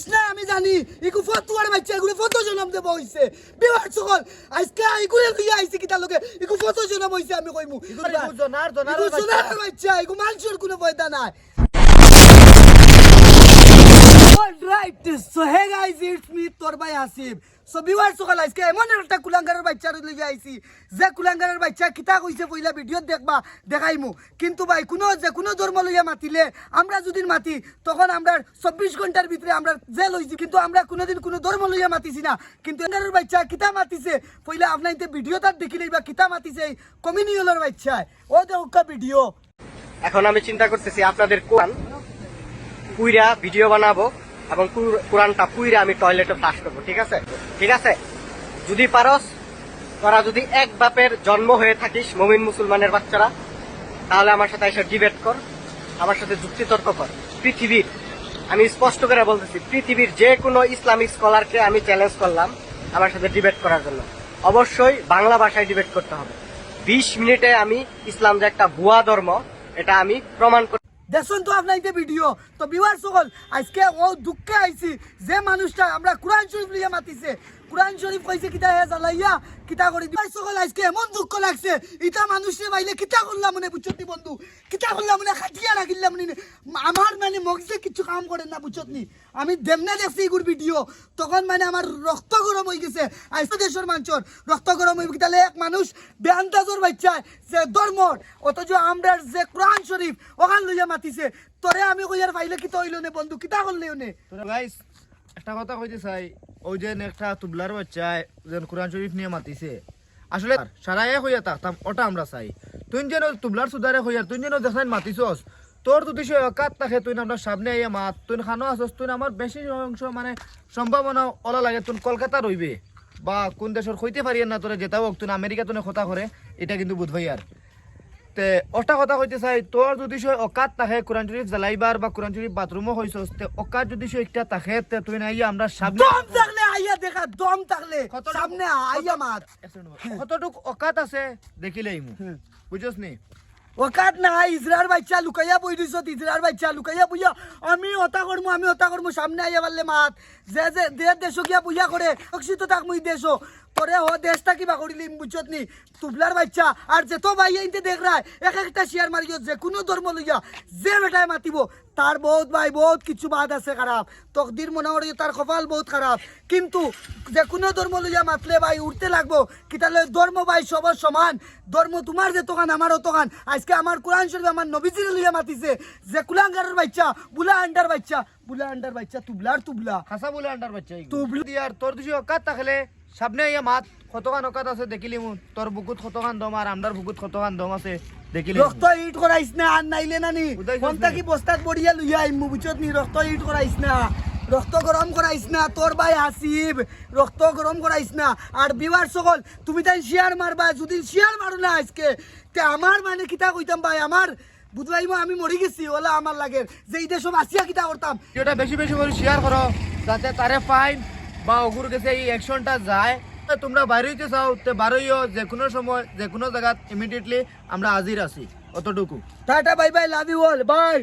মানুষ না আমি জানি। ইকু ফতুয়ার বাচ্চা এগুলো ফটো জনম দেব হইছে। বিবার সকল আজকে এগুলো লইয়া আইছে কিতা লোকে ইকু ফটো জনম হইছে আমি কইমু। ইকু জনার জনার বাচ্চা ইকু মানুষের কোনো পয়দা নাই। So hey guys it's me তোর ভাই আসিফ সো বিবার সকাল আজকে এমন একটা কুলাঙ্গারের বাচ্চা লইয়া আইছি যে কুলাঙ্গারের বাচ্চা কিতা কইছে পইলা ভিডিও দেখবা দেখাইমু কিন্তু ভাই, কোনো, যে কোনো ধর্ম লইয়া মাতিলে, আমরা যদি মাতি, তখন আমরা চব্বিশ ঘণ্টার ভিতরে আমরা যে লইছি কিন্তু আমরা কোনোদিন কোনো ধর্ম লইয়া মাতিছি না। কিন্তু কুলাঙ্গারের বাচ্চা কিতা মাতিছে। পইলা আপনার ভিডিও তার দেখিলেই বা কিতা মাতিছে কমিউনিয়লের বাচ্চা ও দেখা ভিডিও এখন আমি চিন্তা করতেছি, আপনাদের কোরআন পুইরা ভিডিও বানাবো? এবং কোরআনটা পুইরা আমি টয়লেটে ফ্লাশ করব, ঠিক আছে? ঠিক আছে? যদি পারস, তোরা যদি এক বাপের জন্ম হয়ে থাকিস, মমিন মুসলমানের বাচ্চারা, তাহলে আমার সাথে এসে ডিবেট কর, আমার সাথে যুক্তিতর্ক কর। পৃথিবীর, আমি স্পষ্ট করে বলতেছি, পৃথিবীর যে কোনো ইসলামিক স্কলারকে আমি চ্যালেঞ্জ করলাম আমার সাথে ডিবেট করার জন্য। অবশ্যই বাংলা ভাষায় ডিবেট করতে হবে। বিশ মিনিটে আমি ইসলাম যে একটা ভুয়া ধর্ম, এটা আমি প্রমাণ দেখুন তো আপনার ভিডিও তো বিবার সকল, আজকে ও দুঃখে আইছি, যে মানুষটা, আমরা কোরআন শরীফ লিয়ে মাতিছে। কোরআন শরীফ কইছে কিতা, হে জ্বালাইয়া কিতা করি সকল আজকে? এমন দুঃখ লাগছে। ইটা মানুষে বাইলে কিতা করলাম মনে বুঝছনি বন্ধু? কিতা করলাম মনে খাটিয়া রাখিলাম মনে আমার মানে মগজে কিছু কাম করে না বুঝছনি আমি দেমনে দেখছি এগুর ভিডিও তখন মানে আমার রক্ত গরম হয়ে গেছে। আইসো দেশের মানুষের রক্ত গরম হয়ে গেলে এক মানুষ বেআন্দাজর বাচ্চায় যে ধর্মর অথচ আমরা যে কোরআন শরীফ ওখান লইয়া মাতিছে। তোরে আমি কইয়ার পাইলে কিতা হইল নে বন্ধু? কিতা করলে নে? একটা কথা কইতে চাই। ওই যে একটা তুবলার বাচ্চায় যেন কোরআন শরীফ নিয়ে মাতিছে। আসলে সারাই হইয়া থাকতাম ওটা আমরা চাই। তুই যেন তুবলার সুদারে হইয়ার তুই যেন দেখাই মাতিছস, তোর যদি সে অকাত থাকে, তুই আমরা সামনে আইয়া মাত, তুই খানো আসস তুই আমার বেশি অংশ মানে সম্ভাবনা ওলা লাগে, তুই কলকাতা রইবে। বা কোন দেশের হইতে পারি না তোরা হোক, তুই আমেরিকা তুই কথা করে, এটা কিন্তু বুধবাই আর। তে ওটা কথা কইতে চাই তোর যদি সে অকাত থাকে কোরআন শরীফ জ্বালাইবার বা কোরআন শরীফ বাথরুমও হইছস তে অকাত যদি সে একটা থাকে তে তুই না ইয়া আমরা সামনে দম থাকলে আইয়া দেখা দম থাকলে সামনে আইয়া মাত। কতটুক অকাত আছে দেখিলেই মু। বুঝছস নি? ওকাত না ইজরার বাচ্চা লুকাইয়া বই দিছ ইজরার বাচ্চা লুকাইয়া বুইয়া আমি ওটা করমু আমি ওটা করমু সামনে আইয়া পারলে মাত। যে যে দে দেশ গিয়া বুইয়া করে অক্ষিত তাক মুই দেশ তোরে ও দেশটা কিবা করিলি বুঝছত নি? তুবলার বাচ্চা। আর যে তো ভাই ইনতে দেখ রা এক একটা শেয়ার মারিও যে কোনো ধর্ম লইয়া যে বেটায় মাতিব তার বহুত ভাই বহুত কিছু বাদ আছে খারাপ। তকদির মনে করি তার কপাল বহুত খারাপ। কিন্তু যে কোনো ধর্ম লইয়া মাতলে ভাই উঠতে লাগবো। কিতালে ধর্ম ভাই সবার সমান? ধর্ম তোমার যে তোকান আমারও তোকান আজকে আমার কোরআন শরীফ আমার নবীজির লইয়া মাতিছে। যে কুলাঙ্গারের বাচ্চা বুলা আন্ডার বাচ্চা বুলা আন্ডার বাচ্চা তুবলার তুবলা। হাসা বলে আন্ডার বাচ্চা তুবলু- আর তোর যদি অকাত থাকলে সামনে ইয়া মাত কতখান অকাত আছে দেখিলি মু তোর বুকুত কতখান দম আর আমদার বুকুত কতখান দম আছে দেখিলি রক্ত ইট করাইছ না আর নাইলে না নি? কোনটা কি বস্তাত বড়িয়া লইয়া আইমু বুঝছত নি? রক্ত ইট করাইছ না? রক্ত গরম করাইছ না? তোর ভাই আসিব রক্ত গরম করাইছ না? আর বিবার সকল তুমি তাই শিয়ার মারবা যদি শিয়ার মারো না আজকে তে আমার মানে কিতা কইতাম ভাই আমার বুধবাই আমি মরি গেছি ওলা আমার লাগে। যে এই দেশ আসিয়া কিতা করতাম ভিডিওটা বেশি বেশি করে শেয়ার করো যাতে তারে ফাইন বা অগুর কাছে এই অ্যাকশনটা যায় তোমরা বাইরে হইতে চাও, তে বাইরেও যে কোনো সময় যে কোনো জায়গা ইমিডিয়েটলি আমরা হাজির আছি। অতটুকু। Tata bye bye love you all bye